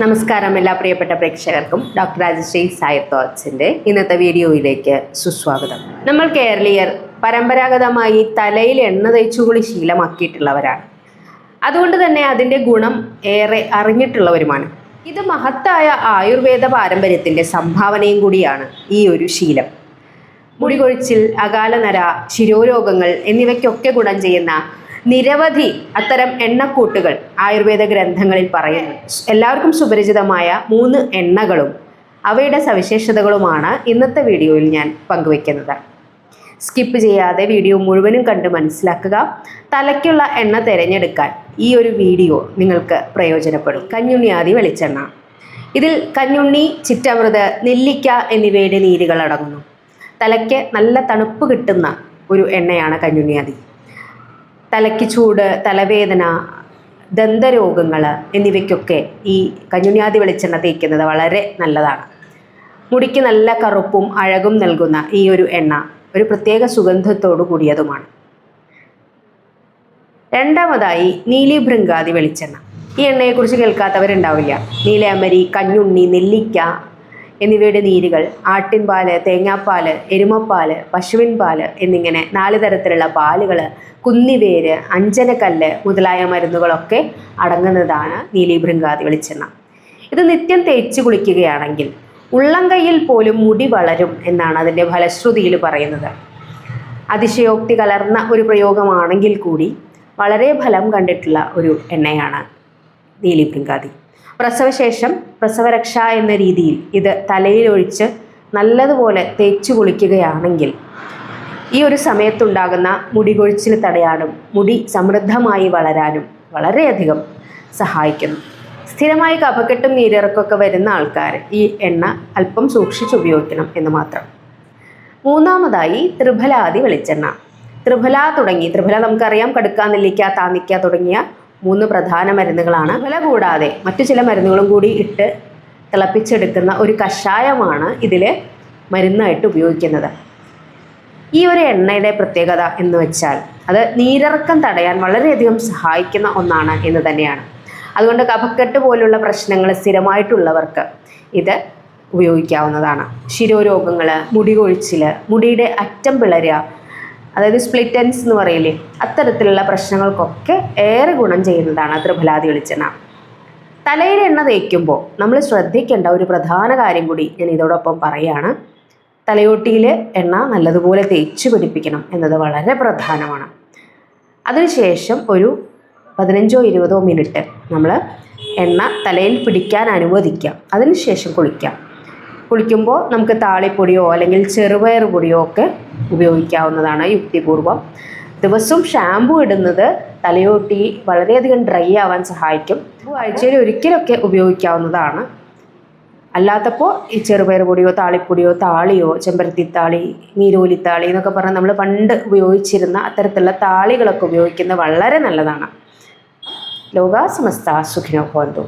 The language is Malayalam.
നമസ്കാരം എല്ലാ പ്രിയപ്പെട്ട പ്രേക്ഷകർക്കും ഡോക്ടർ രാജശ്രീ സായർ തോട്ട്സിന്റെ ഇന്നത്തെ വീഡിയോയിലേക്ക് സുസ്വാഗതം. നമ്മൾ കേരളീയർ പരമ്പരാഗതമായി തലയിൽ എണ്ണ തേച്ചുകുളി ശീലമാക്കിയിട്ടുള്ളവരാണ്. അതുകൊണ്ട് തന്നെ അതിന്റെ ഗുണം ഏറെ അറിഞ്ഞിട്ടുള്ളവരുമാണ്. ഇത് മഹത്തായ ആയുർവേദ പാരമ്പര്യത്തിന്റെ സംഭാവനയും കൂടിയാണ് ഈ ഒരു ശീലം. മുടികൊഴിച്ചിൽ അകാലനര ശിരോരോഗങ്ങൾ എന്നിവയ്ക്കൊക്കെ ഗുണം ചെയ്യുന്ന നിരവധി അത്തരം എണ്ണക്കൂട്ടുകൾ ആയുർവേദ ഗ്രന്ഥങ്ങളിൽ പറയുന്നു. എല്ലാവർക്കും സുപരിചിതമായ മൂന്ന് എണ്ണകളും അവയുടെ സവിശേഷതകളുമാണ് ഇന്നത്തെ വീഡിയോയിൽ ഞാൻ പങ്കുവയ്ക്കുന്നത്. സ്കിപ്പ് ചെയ്യാതെ വീഡിയോ മുഴുവനും കണ്ട് മനസ്സിലാക്കുക. തലയ്ക്കുള്ള എണ്ണ തിരഞ്ഞെടുക്കാൻ ഈ ഒരു വീഡിയോ നിങ്ങൾക്ക് പ്രയോജനപ്പെടും. കഞ്ഞുണ്ണിയാദി വെളിച്ചെണ്ണ. ഇതിൽ കഞ്ഞുണ്ണി ചിറ്റമൃത് നെല്ലിക്ക എന്നിവയുടെ നീരുകൾ അടങ്ങുന്നു തലയ്ക്ക് നല്ല തണുപ്പ് കിട്ടുന്ന ഒരു എണ്ണയാണ് കഞ്ഞുണ്ണിയാദി തലയ്ക്ക് ചൂട് തലവേദന ദന്തരോഗങ്ങൾ എന്നിവയ്ക്കൊക്കെ ഈ കഞ്ഞുണ്യാതി വെളിച്ചെണ്ണ തേക്കുന്നത് വളരെ നല്ലതാണ്. മുടിക്ക് നല്ല കറുപ്പും അഴകും നൽകുന്ന ഈ ഒരു എണ്ണ ഒരു പ്രത്യേക സുഗന്ധത്തോടു കൂടിയതുമാണ്. രണ്ടാമതായി നീലി ഭൃങ്കാതി വെളിച്ചെണ്ണ. ഈ എണ്ണയെക്കുറിച്ച് കേൾക്കാത്തവരുണ്ടാവില്ല. നീലയമരി കഞ്ഞുണ്ണി നെല്ലിക്ക എന്നിവയുടെ നീരുകൾ ആട്ടിൻപാൽ തേങ്ങാപ്പാൽ എരുമപ്പാൽ പശുവിൻ പാൽ എന്നിങ്ങനെ നാല് തരത്തിലുള്ള പാലുകൾ കുന്നിവേര് അഞ്ചനക്കല്ല് മുതലായ മരുന്നുകളൊക്കെ അടങ്ങുന്നതാണ് നീലിഭൃങ്കാതി വെളിച്ചെണ്ണ. ഇത് നിത്യം തേച്ച് കുളിക്കുകയാണെങ്കിൽ ഉള്ളം കയ്യിൽ പോലും മുടി വളരും എന്നാണ് അതിന്റെ ഫലശ്രുതിയിൽ പറയുന്നത്. അതിശയോക്തി കലർന്ന ഒരു പ്രയോഗമാണെങ്കിൽ കൂടി വളരെ ഫലം കണ്ടിട്ടുള്ള ഒരു എണ്ണയാണ് നീലിഭൃങ്കാതി പ്രസവശേഷം പ്രസവരക്ഷ എന്ന രീതിയിൽ ഇത് തലയിലൊഴിച്ച് നല്ലതുപോലെ തേച്ചു കുളിക്കുകയാണെങ്കിൽ ഈ ഒരു സമയത്തുണ്ടാകുന്ന മുടി കൊഴിച്ചിൽ തടയാനും മുടി സമൃദ്ധമായി വളരാനും വളരെയധികം സഹായിക്കുന്നു. സ്ഥിരമായി കഫക്കെട്ടും നീരിറക്കമൊക്കെ വരുന്ന ആൾക്കാർ ഈ എണ്ണ അല്പം സൂക്ഷിച്ച് ഉപയോഗിക്കണം എന്ന് മാത്രം. മൂന്നാമതായി ത്രിഫലാദി വെളിച്ചെണ്ണ. ത്രിഫല തുടങ്ങി. ത്രിഫല നമുക്കറിയാം കടുക്ക നെല്ലിക്ക താന്നിക്ക തുടങ്ങിയ മൂന്ന് പ്രധാന മരുന്നുകളാണ്. വില കൂടാതെ മറ്റു ചില മരുന്നുകളും കൂടി ഇട്ട് തിളപ്പിച്ചെടുക്കുന്ന ഒരു കഷായമാണ് ഇതിൽ മരുന്നായിട്ട് ഉപയോഗിക്കുന്നത്. ഈ ഒരു എണ്ണയുടെ പ്രത്യേകത എന്ന് വെച്ചാൽ അത് നീരിറക്കം തടയാൻ വളരെയധികം സഹായിക്കുന്ന ഒന്നാണ് എന്ന് തന്നെയാണ്. അതുകൊണ്ട് കഫക്കെട്ട് പോലുള്ള പ്രശ്നങ്ങൾ സ്ഥിരമായിട്ടുള്ളവർക്ക് ഇത് ഉപയോഗിക്കാവുന്നതാണ്. ശിരോരോഗങ്ങൾ മുടി കൊഴിച്ചിൽ മുടിയുടെ അറ്റം പിളരുക അതായത് സ്പ്ലിറ്റൻസ് എന്ന് പറയില്ലേ? അത്തരത്തിലുള്ള പ്രശ്നങ്ങൾക്കൊക്കെ ഏറെ ഗുണം ചെയ്യുന്നതാണ് ത്രിഫലാദി വെളിച്ചെണ്ണ. തലയിൽ എണ്ണ തേക്കുമ്പോൾ നമ്മൾ ശ്രദ്ധിക്കേണ്ട ഒരു പ്രധാന കാര്യം കൂടി ഞാൻ ഇതോടൊപ്പം പറയുകയാണ് തലയോട്ടിയിൽ എണ്ണ നല്ലതുപോലെ തേച്ച് പിടിപ്പിക്കണം എന്നത് വളരെ പ്രധാനമാണ്. അതിനുശേഷം ഒരു പതിനഞ്ചോ ഇരുപതോ മിനിറ്റ് നമ്മൾ എണ്ണ തലയിൽ പിടിക്കാൻ അനുവദിക്കാം അതിനുശേഷം കുളിക്കാം കുളിക്കുമ്പോൾ നമുക്ക് താളിപ്പൊടിയോ അല്ലെങ്കിൽ ചെറുപയർ പൊടിയോ ഒക്കെ ഉപയോഗിക്കാവുന്നതാണ് യുക്തിപൂർവം ദിവസവും ഷാമ്പു ഇടുന്നത് തലയോട്ടി വളരെയധികം ഡ്രൈ ആവാൻ സഹായിക്കും. ആഴ്ചയിൽ ഒരിക്കലൊക്കെ ഉപയോഗിക്കാവുന്നതാണ്. അല്ലാത്തപ്പോൾ ഈ ചെറുപയർ പൊടിയോ താളിപ്പൊടിയോ താളിയോ ചെമ്പരത്തിത്താളി നീരോലിത്താളി എന്നൊക്കെ പറഞ്ഞാൽ നമ്മൾ പണ്ട് ഉപയോഗിച്ചിരുന്ന അത്തരത്തിലുള്ള താളികളൊക്കെ ഉപയോഗിക്കുന്നത് വളരെ നല്ലതാണ്. ലോകാസമസ്ത സുഖിനോ ഭവന്തു.